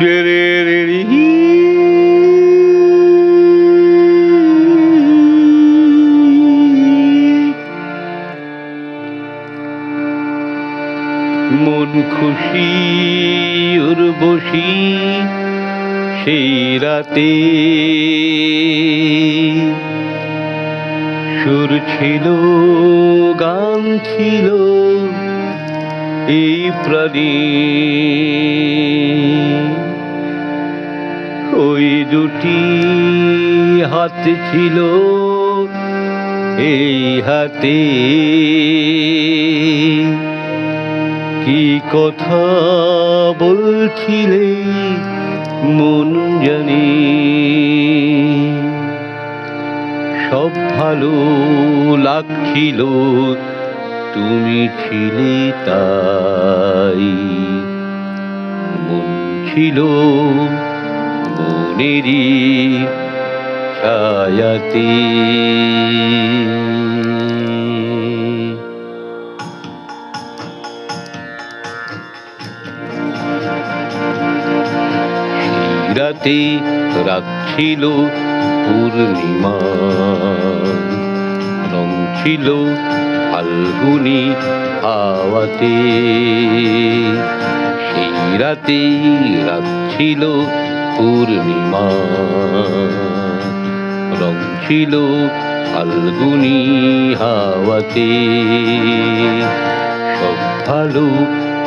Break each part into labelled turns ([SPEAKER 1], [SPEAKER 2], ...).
[SPEAKER 1] Did it. খুশি ওর বসি সেই রাতে। সুর ছিল, গান ছিল এই প্রাণী। ওই দুটি হাত ছিল এই হাতে। কি কথা বলছিলে মন জানি? সব ভালো লাগছিল, তুমি ছিলে তাই। মন ছিল মনেরই ছায়াতে। রাতে রাত ছিল পূর্ণিমা। রং ছিল ফাল্গুনি হাওয়াতে সেই রাতে রাত ছিল পূর্ণিমা। রং ছিল ফাল্গুনি হাওয়াতে সব ভালো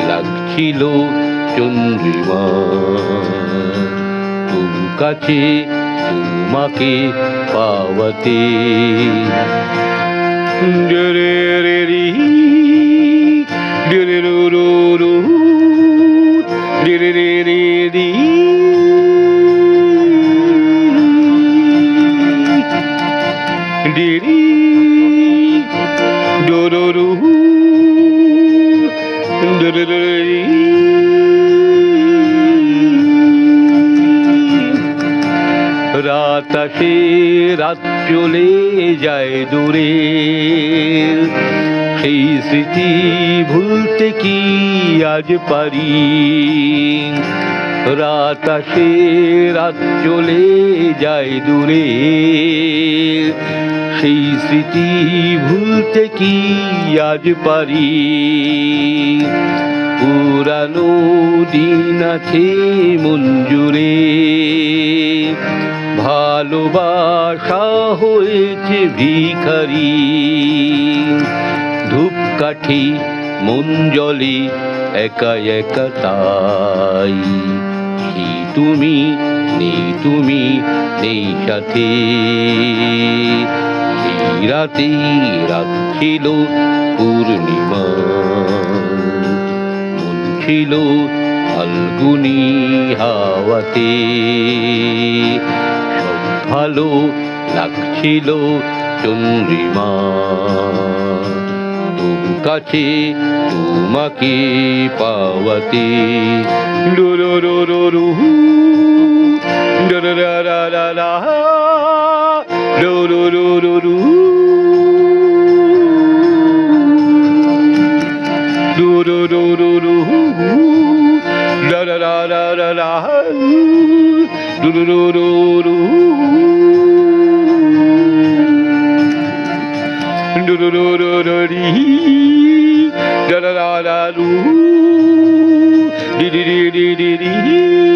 [SPEAKER 1] লাগছিল চন্দ্রিমা। তোর কাছে, তোমাকে পাওয়াতে। রে রে রি রে রে, রো রো রো রে রে রে। রে রি রে, রি ডো রো ডো রো, রি। রাত আসে রাত চলে যায় দূরে। সেই স্মৃতি ভুলতে কি আজ পারি? রাত আসে, রাত চলে যায় দূরে। সেই স্মৃতি ভুলতে কি আজ পারি? পুরানো দিন আছে মঞ্জুরে। হয়েছে ভিখারি। ধূপকাঠি মন জলে একা একা তাই। কি তুমি নেই তুমি, নেই সাথে। রাতে রাত ছিল পূর্ণিমা। ছিল ফাল্গুনি হাওয়াতে। ভালো লাগছিল চন্দ্রিমা তবু কাছে তোমাকে পাওয়াতে ডোরো রো রো রু ডোরো রা রা রা রা রো রো রো রো রু ডোরো রো রো রু রা রা রা রা রা রু রু রু রু do do do dee da da da da do dee dee dee dee dee